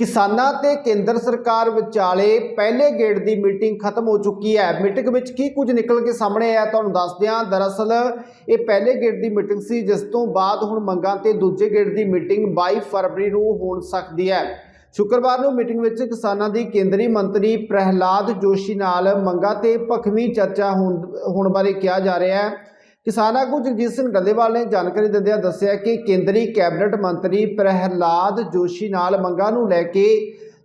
ਕਿਸਾਨਾਂ ਤੇ ਕੇਂਦਰ ਸਰਕਾਰ ਵਿਚਾਲੇ ਪਹਿਲੇ ਗੇੜ ਦੀ ਮੀਟਿੰਗ ਖਤਮ ਹੋ ਚੁੱਕੀ ਹੈ। ਮੀਟਿੰਗ ਵਿੱਚ ਕੀ ਕੁਝ ਨਿਕਲ ਕੇ ਸਾਹਮਣੇ ਆਇਆ ਤੁਹਾਨੂੰ ਦੱਸਦੇ ਹਾਂ ਦਰਅਸਲ ਇਹ ਪਹਿਲੇ ਗੇੜ ਦੀ ਮੀਟਿੰਗ ਸੀ, ਜਿਸ ਤੋਂ ਬਾਅਦ ਹੁਣ ਮੰਗਾਂ ਤੇ ਦੂਜੇ ਗੇੜ ਦੀ ਮੀਟਿੰਗ 22 ਫਰਵਰੀ ਨੂੰ ਹੋ ਸਕਦੀ ਹੈ। ਸ਼ੁੱਕਰਵਾਰ ਨੂੰ ਮੀਟਿੰਗ ਵਿੱਚ ਕਿਸਾਨਾਂ ਦੀ ਕੇਂਦਰੀ ਮੰਤਰੀ ਪ੍ਰਹਿਲਾਦ ਜੋਸ਼ੀ ਨਾਲ ਮੰਗਾਂ ਤੇ ਭਖਵੀਂ ਚਰਚਾ ਹੋਣ ਹੋਣ ਬਾਰੇ ਕਿਹਾ ਜਾ ਰਿਹਾ ਹੈ। ਕਿਸਾਨ ਆਗੂ ਜਗਜੀਤ ਸਿੰਘ ਡੱਲੇਵਾਲ ਨੇ ਜਾਣਕਾਰੀ ਦਿੰਦਿਆਂ ਦੱਸਿਆ ਕਿ ਕੇਂਦਰੀ ਕੈਬਨਿਟ ਮੰਤਰੀ ਪ੍ਰਹਿਲਾਦ ਜੋਸ਼ੀ ਨਾਲ ਮੰਗਾਂ ਨੂੰ ਲੈ ਕੇ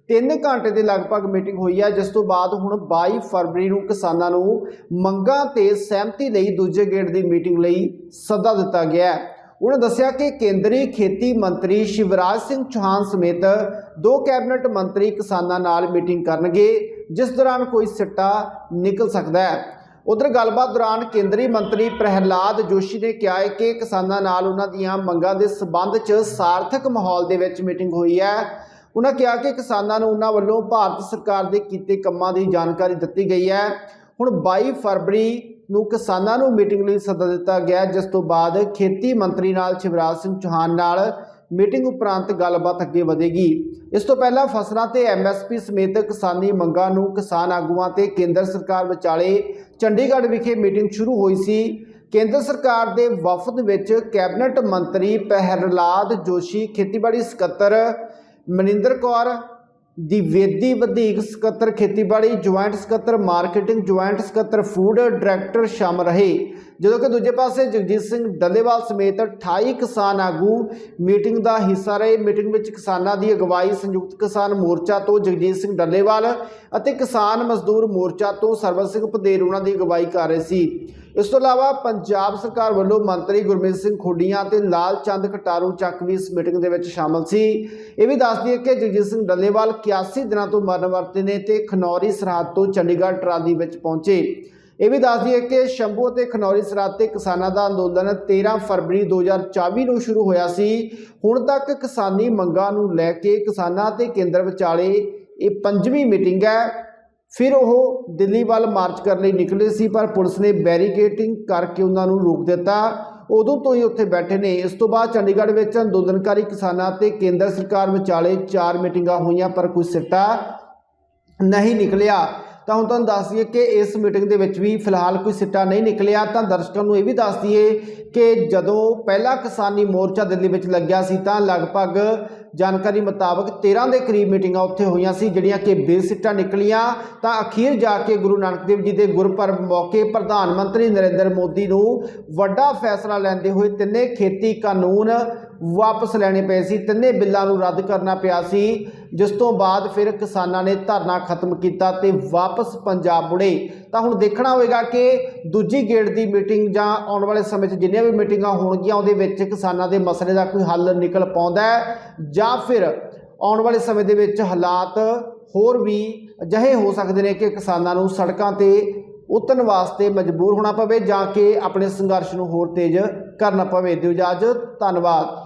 3 ਘੰਟੇ ਦੇ ਲਗਭਗ ਮੀਟਿੰਗ ਹੋਈ ਹੈ, ਜਿਸ ਤੋਂ ਬਾਅਦ ਹੁਣ 22 ਫਰਵਰੀ ਨੂੰ ਕਿਸਾਨਾਂ ਨੂੰ ਮੰਗਾਂ ਤੇ ਸਹਿਮਤੀ ਲਈ ਦੂਜੇ ਗੇੜ ਦੀ ਮੀਟਿੰਗ ਲਈ ਸੱਦਾ ਦਿੱਤਾ ਗਿਆ ਹੈ। ਉਹਨਾਂ ਦੱਸਿਆ ਕਿ ਕੇਂਦਰੀ ਖੇਤੀ ਮੰਤਰੀ ਸ਼ਿਵਰਾਜ ਸਿੰਘ ਚੌਹਾਨ ਸਮੇਤ ਦੋ ਕੈਬਨਿਟ ਮੰਤਰੀ ਕਿਸਾਨਾਂ ਨਾਲ ਮੀਟਿੰਗ ਕਰਨਗੇ, ਜਿਸ ਦੌਰਾਨ ਕੋਈ ਸਿੱਟਾ ਨਿਕਲ ਸਕਦਾ ਹੈ। ਉਧਰ ਗੱਲਬਾਤ ਦੌਰਾਨ ਕੇਂਦਰੀ ਮੰਤਰੀ ਪ੍ਰਹਿਲਾਦ ਜੋਸ਼ੀ ਨੇ ਕਿਹਾ ਹੈ ਕਿ ਕਿਸਾਨਾਂ ਨਾਲ ਉਹਨਾਂ ਦੀਆਂ ਮੰਗਾਂ ਦੇ ਸਬੰਧ 'ਚ ਸਾਰਥਕ ਮਾਹੌਲ ਦੇ ਵਿੱਚ ਮੀਟਿੰਗ ਹੋਈ ਹੈ। ਉਹਨਾਂ ਕਿਹਾ ਕਿ ਕਿਸਾਨਾਂ ਨੂੰ ਉਹਨਾਂ ਵੱਲੋਂ ਭਾਰਤ ਸਰਕਾਰ ਦੇ ਕੀਤੇ ਕੰਮਾਂ ਦੀ ਜਾਣਕਾਰੀ ਦਿੱਤੀ ਗਈ ਹੈ। ਹੁਣ 22 ਫਰਵਰੀ ਨੂੰ ਕਿਸਾਨਾਂ ਨੂੰ ਮੀਟਿੰਗ ਲਈ ਸੱਦਾ ਦਿੱਤਾ ਗਿਆ ਜਿਸ ਤੋਂ ਬਾਅਦ ਖੇਤੀ ਮੰਤਰੀ ਨਾਲ ਸ਼ਿਵਰਾਜ ਸਿੰਘ ਚੌਹਾਨ ਨਾਲ ਮੀਟਿੰਗ ਉਪਰੰਤ ਗੱਲਬਾਤ ਅੱਗੇ ਵਧੇਗੀ। ਇਸ ਤੋਂ ਪਹਿਲਾਂ ਫਸਲਾਂ ਤੇ ਐਮਐਸਪੀ ਸਮੇਤ ਕਿਸਾਨੀ ਮੰਗਾਂ ਨੂੰ ਕਿਸਾਨ ਆਗੂਆਂ ਤੇ ਕੇਂਦਰ ਸਰਕਾਰ ਵਿਚਾਲੇ ਚੰਡੀਗੜ੍ਹ ਵਿਖੇ ਮੀਟਿੰਗ ਸ਼ੁਰੂ ਹੋਈ ਸੀ। ਕੇਂਦਰ ਸਰਕਾਰ ਦੇ ਵਫਦ ਵਿੱਚ ਕੈਬਨਿਟ ਮੰਤਰੀ ਪਹਿਰਲਾਦ ਜੋਸ਼ੀ, ਖੇਤੀਬਾੜੀ ਸਕੱਤਰ ਮਨਿੰਦਰ ਕੌਰ ਦਿਵੇਦੀ ਵਧੀਕ ਸਕੱਤਰ ਖੇਤੀਬਾੜੀ ਜੁਆਇੰਟ ਸਕੱਤਰ ਮਾਰਕੀਟਿੰਗ ਜੁਆਇੰਟ ਸਕੱਤਰ ਫੂਡ ਡਾਇਰੈਕਟਰ ਸ਼ਾਮਲ ਰਹੇ। ਜਦੋਂ ਕਿ ਦੂਜੇ ਪਾਸੇ ਜਗਜੀਤ ਸਿੰਘ ਡੱਲੇਵਾਲ ਸਮੇਤ 28 ਕਿਸਾਨ ਆਗੂ ਮੀਟਿੰਗ ਦਾ ਹਿੱਸਾ ਰਹੇ। ਮੀਟਿੰਗ ਵਿੱਚ ਕਿਸਾਨਾਂ ਦੀ ਅਗਵਾਈ ਸੰਯੁਕਤ ਕਿਸਾਨ ਮੋਰਚਾ ਤੋਂ ਜਗਜੀਤ ਸਿੰਘ ਡੱਲੇਵਾਲ ਅਤੇ ਕਿਸਾਨ ਮਜ਼ਦੂਰ ਮੋਰਚਾ ਤੋਂ ਸਰਵਨ ਸਿੰਘ ਪਦੇਰ ਉਹਨਾਂ ਦੀ ਅਗਵਾਈ ਕਰ ਰਹੇ ਸੀ। ਇਸ ਤੋਂ ਇਲਾਵਾ ਪੰਜਾਬ ਸਰਕਾਰ ਵੱਲੋਂ ਮੰਤਰੀ ਗੁਰਮੀਤ ਸਿੰਘ ਖੋਡੀਆਂ ਤੇ ਲਾਲ ਚੰਦ ਕਟਾਰੂ ਚੱਕ ਵੀ ਇਸ ਮੀਟਿੰਗ ਦੇ ਵਿੱਚ ਸ਼ਾਮਲ ਸੀ। ਇਹ ਵੀ ਦੱਸਦੀ ਹੈ ਕਿ ਜਗਜੀਤ ਸਿੰਘ ਡੱਲੇਵਾਲ 81 ਦਿਨਾਂ ਤੋਂ ਮਰਨ ਵਰਤੇ ਨੇ ਤੇ ਖਨੌਰੀ ਸਰਹੱਦ ਤੋਂ ਚੰਡੀਗੜ੍ਹ ਟਰਾਲੀ ਵਿੱਚ ਪਹੁੰਚੇ। ਇਹ ਵੀ ਦੱਸ ਦਈਏ ਕਿ ਸ਼ੰਭੂ ਅਤੇ ਖਨੌਰੀ ਸਰਹੱਦ ਤੇ ਕਿਸਾਨਾਂ ਦਾ ਅੰਦੋਲਨ 13 ਫਰਵਰੀ 2024 ਨੂੰ ਸ਼ੁਰੂ ਹੋਇਆ ਸੀ। ਹੁਣ ਤੱਕ ਕਿਸਾਨੀ ਮੰਗਾਂ ਨੂੰ ਲੈ ਕੇ ਕਿਸਾਨਾਂ ਤੇ ਕੇਂਦਰ ਵਿਚਾਲੇ ਇਹ ਪੰਜਵੀਂ ਮੀਟਿੰਗ ਹੈ। ਫਿਰ ਉਹ ਦਿੱਲੀ ਵੱਲ ਮਾਰਚ ਕਰਨ ਲਈ ਨਿਕਲੇ ਸੀ, ਪਰ ਪੁਲਿਸ ਨੇ ਬੈਰੀਕੇਟਿੰਗ ਕਰਕੇ ਉਹਨਾਂ ਨੂੰ ਰੋਕ ਦਿੱਤਾ। ਉਦੋਂ ਤੋਂ ਹੀ ਉੱਥੇ ਬੈਠੇ ਨੇ। ਇਸ ਤੋਂ ਬਾਅਦ ਚੰਡੀਗੜ੍ਹ ਵਿੱਚ ਅੰਦੋਲਨਕਾਰੀ ਕਿਸਾਨਾਂ ਤੇ ਕੇਂਦਰ ਸਰਕਾਰ ਵਿਚਾਲੇ ਚਾਰ ਮੀਟਿੰਗਾਂ ਹੋਈਆਂ, ਪਰ ਕੋਈ ਸਿੱਟਾ ਨਹੀਂ ਨਿਕਲਿਆ। ਤਾਂ ਹੁਣ ਤੁਹਾਨੂੰ ਦੱਸ ਦਈਏ ਕਿ ਇਸ ਮੀਟਿੰਗ ਦੇ ਵਿੱਚ ਵੀ ਫਿਲਹਾਲ ਕੋਈ ਸਿੱਟਾ ਨਹੀਂ ਨਿਕਲਿਆ। ਤਾਂ ਦਰਸ਼ਕਾਂ ਨੂੰ ਇਹ ਵੀ ਦੱਸ ਦਈਏ ਕਿ ਜਦੋਂ ਪਹਿਲਾ ਕਿਸਾਨੀ ਮੋਰਚਾ ਦਿੱਲੀ ਵਿੱਚ ਲੱਗਿਆ ਸੀ, ਤਾਂ ਲਗਭਗ ਜਾਣਕਾਰੀ ਮੁਤਾਬਕ 13 ਦੇ ਕਰੀਬ ਮੀਟਿੰਗਾਂ ਉੱਥੇ ਹੋਈਆਂ ਸੀ, ਜਿਹੜੀਆਂ ਕਿ ਬੇਸਿੱਟਾ ਨਿਕਲੀਆਂ। ਤਾਂ ਅਖੀਰ ਜਾ ਕੇ ਗੁਰੂ ਨਾਨਕ ਦੇਵ ਜੀ ਦੇ ਗੁਰਪੁਰਬ ਮੌਕੇ ਪ੍ਰਧਾਨ ਮੰਤਰੀ ਨਰਿੰਦਰ ਮੋਦੀ ਨੂੰ ਵੱਡਾ ਫੈਸਲਾ ਲੈਂਦੇ ਹੋਏ ਤਿੰਨੇ ਖੇਤੀ ਕਾਨੂੰਨ ਵਾਪਸ ਲੈਣੇ ਪਏ ਸੀ। ਤਿੰਨੇ ਬਿੱਲਾਂ ਨੂੰ ਰੱਦ ਕਰਨਾ ਪਿਆ ਸੀ। ਜਿਸ ਤੋਂ ਬਾਅਦ ਫਿਰ ਕਿਸਾਨਾਂ ਨੇ ਧਰਨਾ ਖਤਮ ਕੀਤਾ ਤੇ ਵਾਪਸ ਪੰਜਾਬ ਮੁੜੇ। ਤਾਂ ਹੁਣ ਦੇਖਣਾ ਹੋਵੇਗਾ ਕਿ ਦੂਜੀ ਗੇੜ ਦੀ ਮੀਟਿੰਗ ਜਾਂ ਆਉਣ ਵਾਲੇ ਸਮੇਂ 'ਚ ਜਿੰਨੀਆਂ ਵੀ ਮੀਟਿੰਗਾਂ ਹੋਣਗੀਆਂ, ਉਹਦੇ ਵਿੱਚ ਕਿਸਾਨਾਂ ਦੇ ਮਸਲੇ ਦਾ ਕੋਈ ਹੱਲ ਨਿਕਲ ਪਾਉਂਦਾ ਹੈ ਜਾਂ ਫਿਰ ਆਉਣ ਵਾਲੇ ਸਮੇਂ ਦੇ ਵਿੱਚ ਹਾਲਾਤ ਹੋਰ ਵੀ ਅਜਿਹੇ ਹੋ ਸਕਦੇ ਨੇ ਕਿ ਕਿਸਾਨਾਂ ਨੂੰ ਸੜਕਾਂ ਤੇ ਉਤਰਨ ਵਾਸਤੇ ਮਜਬੂਰ ਹੋਣਾ ਪਵੇ ਜਾਂ ਕਿ ਆਪਣੇ ਸੰਘਰਸ਼ ਨੂੰ ਹੋਰ ਤੇਜ਼ ਕਰਨਾ ਪਵੇ। ਦਿਓ ਇਜਾਜ਼ਤ, ਧੰਨਵਾਦ।